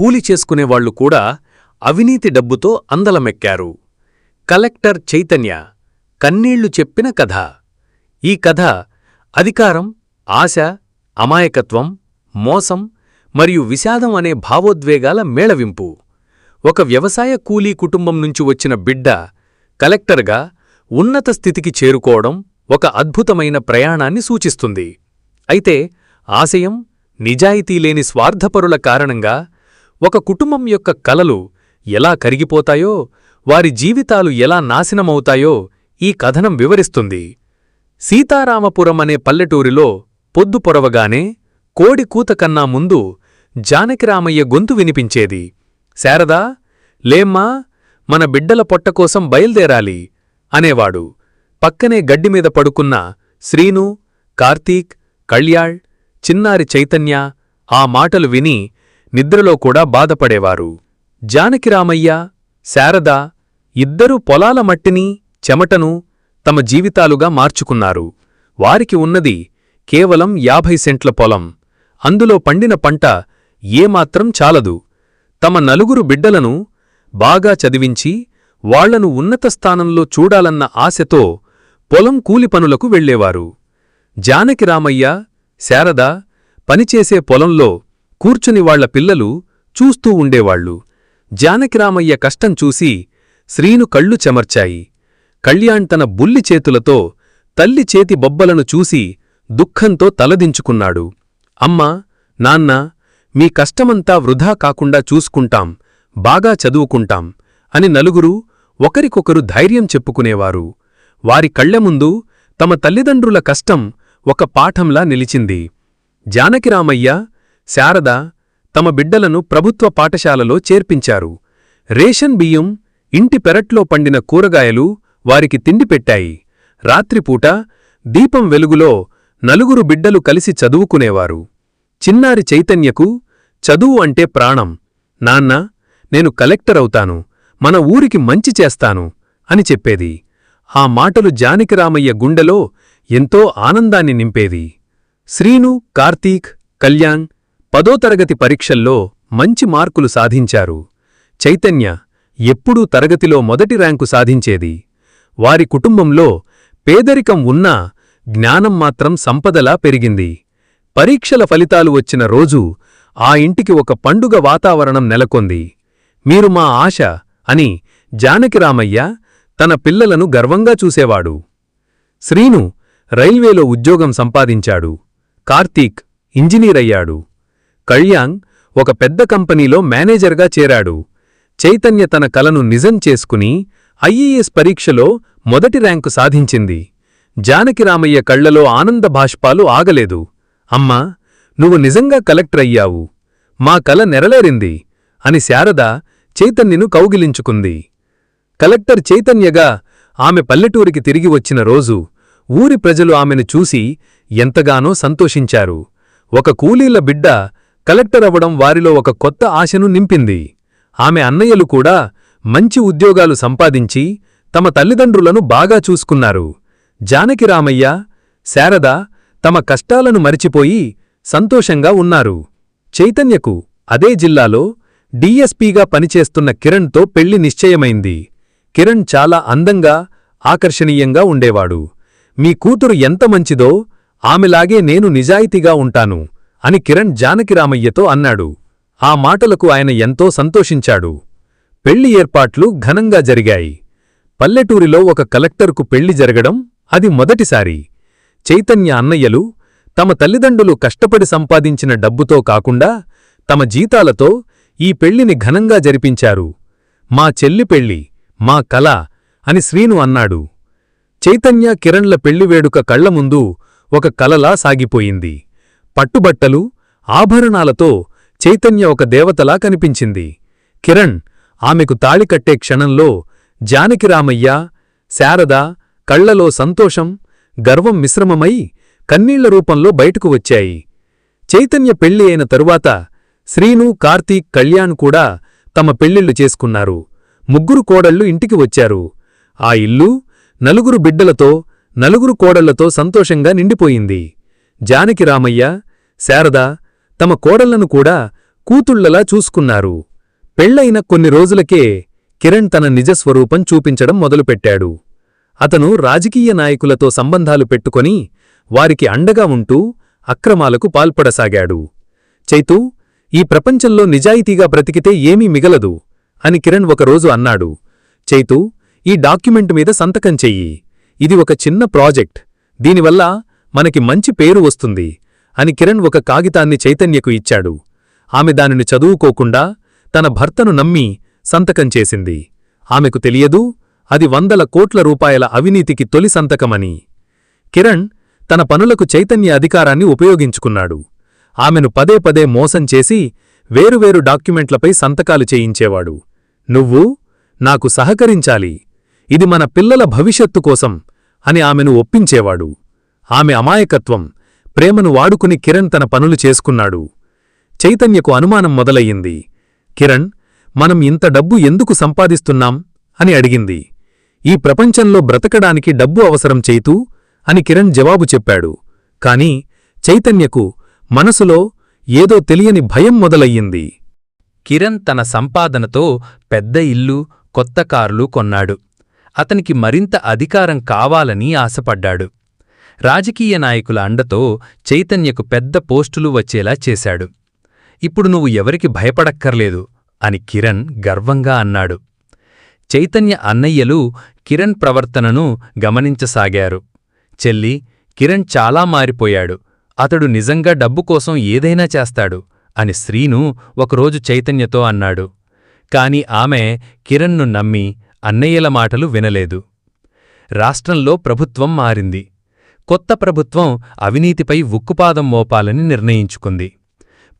కూలి చేసుకునేవాళ్ళు కూడా అవినీతి డబ్బుతో అందలమెక్కారు. కలెక్టర్ చైతన్య కన్నీళ్ళు చెప్పిన కథ. ఈ కథ అధికారం ఆశ అమాయకత్వం మోసం మరియు విషాదం అనే భావోద్వేగాల మేళవింపు. ఒక వ్యవసాయ కూలీ కుటుంబం నుంచి వచ్చిన బిడ్డ కలెక్టర్గా ఉన్నత స్థితికి చేరుకోవడం ఒక అద్భుతమైన ప్రయాణాన్ని సూచిస్తుంది. అయితే ఆశయం నిజాయితీ లేని స్వార్థపరుల కారణంగా ఒక కుటుంబం యొక్క కలలు ఎలా కరిగిపోతాయో వారి జీవితాలు ఎలా నాశనమవుతాయో ఈ కథనం వివరిస్తుంది. సీతారామపురం అనే పల్లెటూరిలో పొద్దు పొరవగానే కోడి కూత కన్నా ముందు జానకిరామయ్య గొంతు వినిపించేది. శారదా లేమ్మా మన బిడ్డల పొట్టకోసం బయల్దేరాలి అనేవాడు. పక్కనే గడ్డిమీద పడుకున్న శ్రీను కార్తీక్ కళ్యాళ్ చిన్నారి చైతన్య ఆ మాటలు విని నిద్రలో కూడా బాధపడేవారు. జానకిరామయ్య శారద ఇద్దరూ పొలాల మట్టిని చెమటను తమ జీవితాలుగా మార్చుకున్నారు. వారికి ఉన్నది కేవలం యాభై సెంట్ల పొలం. అందులో పండిన పంట ఏమాత్రం చాలదు. తమ నలుగురు బిడ్డలను బాగా చదివించి వాళ్ళను ఉన్నత స్థానంలో చూడాలన్న ఆశతో పొలం కూలిపనులకు వెళ్ళేవారు జానకిరామయ్య శారద పనిచేసే పొలంలో కూర్చుని వాళ్ళ పిల్లలు చూస్తూ ఉండేవాళ్ళు జానకిరామయ్య కష్టం చూసి శ్రీను కళ్ళు చెమర్చాయి. కళ్యాణ్ తన బుల్లి చేతులతో తల్లి చేతి బొబ్బలను చూసి దుఃఖంతో తలదించుకున్నాడు. అమ్మా నాన్న మీ కష్టమంతా వృధా కాకుండా చూసుకుంటాం బాగా చదువుకుంటాం అని నలుగురు ఒకరికొకరు ధైర్యం చెప్పుకునేవారు. వారి కళ్ళ ముందు తమ తల్లిదండ్రుల కష్టం ఒక పాఠంలా నిలిచింది. జానకిరామయ్య శారద తమ బిడ్డలను ప్రభుత్వ పాఠశాలలో చేర్పించారు. రేషన్ బియ్యం ఇంటి పెరట్లో పండిన కూరగాయలు వారికి తిండి పెట్టాయి. రాత్రిపూట దీపం వెలుగులో నలుగురు బిడ్డలు కలిసి చదువుకునేవారు. చిన్నారి చైతన్యకు చదువు అంటే ప్రాణం. నాన్న నేను కలెక్టరవుతాను మన ఊరికి మంచి చేస్తాను అని చెప్పేది. ఆ మాటలు జానకిరామయ్య గుండెలో ఎంతో ఆనందాన్ని నింపేది. శ్రీను కార్తీక్ కళ్యాణ్ పదో తరగతి పరీక్షల్లో మంచి మార్కులు సాధించారు. చైతన్య ఎప్పుడూ తరగతిలో మొదటి ర్యాంకు సాధించేది. వారి కుటుంబంలో పేదరికం ఉన్నా జ్ఞానం మాత్రం సంపదలా పెరిగింది. పరీక్షల ఫలితాలు వచ్చిన రోజు ఆ ఇంటికి ఒక పండుగ వాతావరణం నెలకొంది. మీరు మా ఆశ అని జానకిరామయ్య తన పిల్లలను గర్వంగా చూసేవాడు. శ్రీను రైల్వేలో ఉద్యోగం సంపాదించాడు. కార్తీక్ ఇంజనీరయ్యాడు. కళ్యాణ్ ఒక పెద్ద కంపెనీలో మేనేజర్గా చేరాడు. చైతన్య తన కలను నిజం చేసుకుని ఐఏఎస్ పరీక్షలో మొదటి ర్యాంకు సాధించింది. జానకిరామయ్య కళ్ళలో ఆనంద భాష్పాలు ఆగలేదు. అమ్మా నువ్వు నిజంగా కలెక్టర్ అయ్యావు. మా కల నెరలేరింది అని శారద చైతన్యను కౌగిలించుకుంది. కలెక్టర్ చైతన్యగా ఆమె పల్లెటూరికి తిరిగి వచ్చిన రోజు ఊరి ప్రజలు ఆమెను చూసి ఎంతగానో సంతోషించారు. ఒక కూలీల బిడ్డ కలెక్టర్ అవ్వడం వారిలో ఒక కొత్త ఆశను నింపింది. ఆమె అన్నయ్యలు కూడా మంచి ఉద్యోగాలు సంపాదించి తమ తల్లిదండ్రులను బాగా చూసుకున్నారు. జానకిరామయ్య శారద తమ కష్టాలను మరిచిపోయి సంతోషంగా ఉన్నారు. చైతన్యకు అదే జిల్లాలో డీఎస్పీగా పనిచేస్తున్న కిరణ్తో పెళ్ళి నిశ్చయమైంది. కిరణ్ చాలా అందంగా ఆకర్షణీయంగా ఉండేవాడు. మీ కూతురు ఎంత మంచిదో ఆమెలాగే నేను నిజాయితీగా ఉంటాను. అని కిరణ్ జానకిరామయ్యతో అన్నాడు. ఆ మాటలకు ఆయన ఎంతో సంతోషించాడు. పెళ్ళి ఏర్పాట్లు ఘనంగా జరిగాయి. పల్లెటూరిలో ఒక కలెక్టర్కు పెళ్ళి జరగడం అది మొదటిసారి. చైతన్య అన్నయ్యలు తమ తల్లిదండ్రులు కష్టపడి సంపాదించిన డబ్బుతో కాకుండా తమ జీతాలతో ఈ పెళ్ళిని ఘనంగా జరిపించారు. మా చెల్లి పెళ్ళి మా కల అని శ్రీను అన్నాడు. చైతన్య కిరణ్ల పెళ్ళివేడుక కళ్ళ ముందు ఒక కలలా సాగిపోయింది. పట్టుబట్టలు ఆభరణాలతో చైతన్య ఒక దేవతలా కనిపించింది. కిరణ్ ఆమెకు తాళికట్టే క్షణంలో జానకిరామయ్య శారద కళ్ళలో సంతోషం గర్వం మిశ్రమమై కన్నీళ్ళ రూపంలో బయటకు వచ్చాయి. చైతన్య పెళ్ళి అయిన తరువాత శ్రీను కార్తీక్ కళ్యాణ్ కూడా తమ పెళ్ళిళ్ళు చేసుకున్నారు. ముగ్గురు కోడళ్ళు ఇంటికి వచ్చారు. ఆ ఇల్లు నలుగురు బిడ్డలతో నలుగురు కోడళ్ళతో సంతోషంగా నిండిపోయింది. జానకిరామయ్య శారద తమ కోడళ్ళను కూడా కూతుళ్ళలా చూసుకున్నారు. పెళ్ళైన కొన్ని రోజులకే కిరణ్ తన నిజస్వరూపం చూపించడం మొదలుపెట్టాడు. అతను రాజకీయ నాయకులతో సంబంధాలు పెట్టుకొని వారికి అండగా ఉంటూ అక్రమాలకు పాల్పడసాగాడు. చైతూ ఈ ప్రపంచంలో నిజాయితీగా బ్రతికితే ఏమీ మిగలదు అని కిరణ్ ఒకరోజు అన్నాడు. చైతూ ఈ డాక్యుమెంట్ మీద సంతకం చెయ్యి. ఇది ఒక చిన్న ప్రాజెక్ట్. దీనివల్ల మనకి మంచి పేరు వస్తుంది అని కిరణ్ ఒక కాగితాన్ని చైతన్యకు ఇచ్చాడు. ఆమె దానిని చదువుకోకుండా తన భర్తను నమ్మి సంతకం చేసింది. ఆమెకు తెలియదు అది వందల కోట్ల రూపాయల అవినీతికి తొలి సంతకమని. కిరణ్ తన పనులకు చైతన్య అధికారాన్ని ఉపయోగించుకున్నాడు. ఆమెను పదే పదే మోసం చేసి వేరువేరు డాక్యుమెంట్లపై సంతకాలు చేయించేవాడు. నువ్వు నాకు సహకరించాలి. ఇది మన పిల్లల భవిష్యత్తు కోసం అని ఆమెను ఒప్పించేవాడు. ఆమె అమాయకత్వం ప్రేమను వాడుకుని కిరణ్ తన పనులు చేసుకున్నాడు. చైతన్యకు అనుమానం మొదలయ్యింది. కిరణ్ మనం ఇంత డబ్బు ఎందుకు సంపాదిస్తున్నాం? అని అడిగింది. ఈ ప్రపంచంలో బ్రతకడానికి డబ్బు అవసరం చేతూ? అని కిరణ్ జవాబు చెప్పాడు. కాని చైతన్యకు మనసులో ఏదో తెలియని భయం మొదలయ్యింది. కిరణ్ తన సంపాదనతో పెద్ద ఇల్లు కొత్త కార్లు కొన్నాడు. అతనికి మరింత అధికారం కావాలని ఆశపడ్డాడు. రాజకీయ నాయకుల అండతో చైతన్యకు పెద్ద పోస్టులు వచ్చేలా చేశాడు. ఇప్పుడు నువ్వు ఎవరికి భయపడక్కర్లేదు అని కిరణ్ గర్వంగా అన్నాడు. చైతన్య అన్నయ్యలు కిరణ్ ప్రవర్తనను గమనించసాగారు. చెల్లి కిరణ్ చాలా మారిపోయాడు. అతడు నిజంగా డబ్బు కోసం ఏదైనా చేస్తాడు అని శ్రీను ఒకరోజు చైతన్యతో అన్నాడు. కాని ఆమె కిరణ్ను నమ్మి అన్నయ్యల మాటలు వినలేదు. రాష్ట్రంలో ప్రభుత్వం మారింది. కొత్త ప్రభుత్వం అవినీతిపై ఉక్కుపాదం మోపాలని నిర్ణయించుకుంది.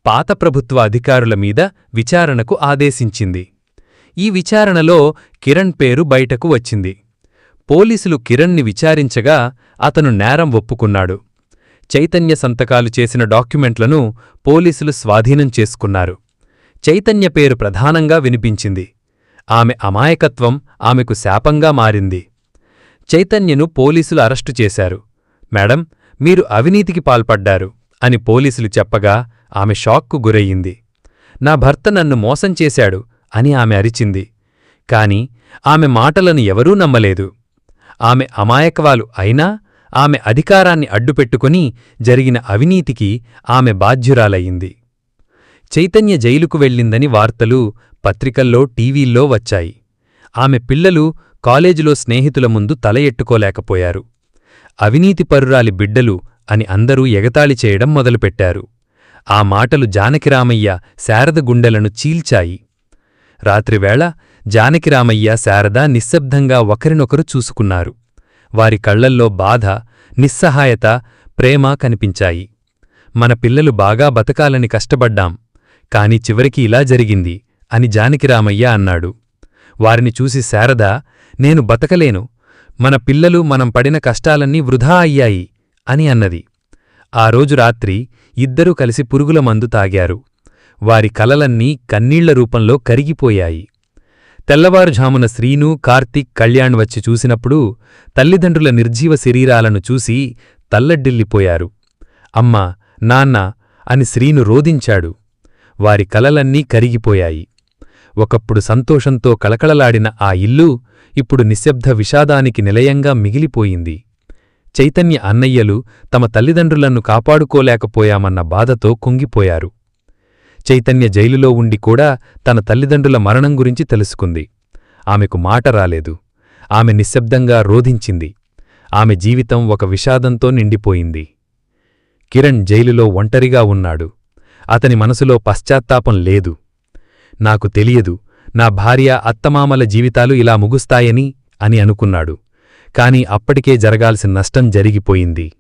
పాత ప్రభుత్వ అధికారుల మీద విచారణకు ఆదేశించింది. ఈ విచారణలో కిరణ్ పేరు బయటకు వచ్చింది. పోలీసులు కిరణ్ని విచారించగా అతను నేరం ఒప్పుకున్నాడు. చైతన్య సంతకాలు చేసిన డాక్యుమెంట్లను పోలీసులు స్వాధీనం చేసుకున్నారు. చైతన్య పేరు ప్రధానంగా వినిపించింది. ఆమె అమాయకత్వం ఆమెకు శాపంగా మారింది. చైతన్యను పోలీసులు అరెస్టు చేశారు. మేడం మీరు అవినీతికి పాల్పడ్డారు అని పోలీసులు చెప్పగా ఆమె షాక్కు గురయ్యింది. నా భర్త నన్ను మోసం చేశాడు అని ఆమె అరిచింది. కాని ఆమె మాటలను ఎవరూ నమ్మలేదు. ఆమె అమాయకవాలు అయినా ఆమె అధికారాన్ని అడ్డుపెట్టుకుని జరిగిన అవినీతికి ఆమె బాధ్యురాలయ్యింది. చైతన్య జైలుకు వెళ్ళిందని వార్తలు పత్రికల్లో టీవీల్లో వచ్చాయి. ఆమె పిల్లలు కాలేజీలో స్నేహితుల ముందు తల ఎట్టుకోలేకపోయారు. అవినీతిపరురాలి బిడ్డలు అని అందరూ ఎగతాళి చేయడం మొదలుపెట్టారు. ఆ మాటలు జానకిరామయ్య శారద గుండెలను చీల్చాయి. రాత్రివేళ జానకిరామయ్య శారద నిశ్శబ్దంగా ఒకరినొకరు చూసుకున్నారు. వారి కళ్ళల్లో బాధ నిస్సహాయత ప్రేమ కనిపించాయి. మన పిల్లలు బాగా బతకాలని కష్టపడ్డాం కాని చివరికి ఇలా జరిగింది అని జానకిరామయ్య అన్నాడు. వారిని చూసి శారద నేను బతకలేను మన పిల్లలు మనం పడిన కష్టాలన్నీ వృధా అయ్యాయి అని అన్నది. ఆ రోజు రాత్రి ఇద్దరూ కలిసి పురుగుల మందు తాగారు. వారి కలలన్నీ కన్నీళ్ళ రూపంలో కరిగిపోయాయి. తెల్లవారుఝామున శ్రీను కార్తీక్ కళ్యాణ్ వచ్చి చూసినప్పుడు తల్లిదండ్రుల నిర్జీవ శరీరాలను చూసి తల్లడ్డిల్లిపోయారు అమ్మా నాన్న అని శ్రీను రోదించాడు వారి కలలన్నీ కరిగిపోయాయి. ఒకప్పుడు సంతోషంతో కళకళలాడిన ఆ ఇల్లు ఇప్పుడు నిశ్శబ్ద విషాదానికి నిలయంగా మిగిలిపోయింది. చైతన్య అన్నయ్యలు తమ తల్లిదండ్రులను కాపాడుకోలేకపోయామన్న బాధతో కుంగిపోయారు. చైతన్య జైలులో ఉండి కూడా తన తల్లిదండ్రుల మరణం గురించి తెలుసుకుంది. ఆమెకు మాట రాలేదు. ఆమె నిశ్శబ్దంగా రోధించింది. ఆమె జీవితం ఒక విషాదంతో నిండిపోయింది. కిరణ్ జైలులో ఒంటరిగా ఉన్నాడు. అతని మనసులో పశ్చాత్తాపం లేదు. నాకు తెలియదు నా భార్య అత్తమామల జీవితాలు ఇలా ముగుస్తాయని అని అనుకున్నాడు. కాని అప్పటికే జరగాల్సిన నష్టం జరిగిపోయింది.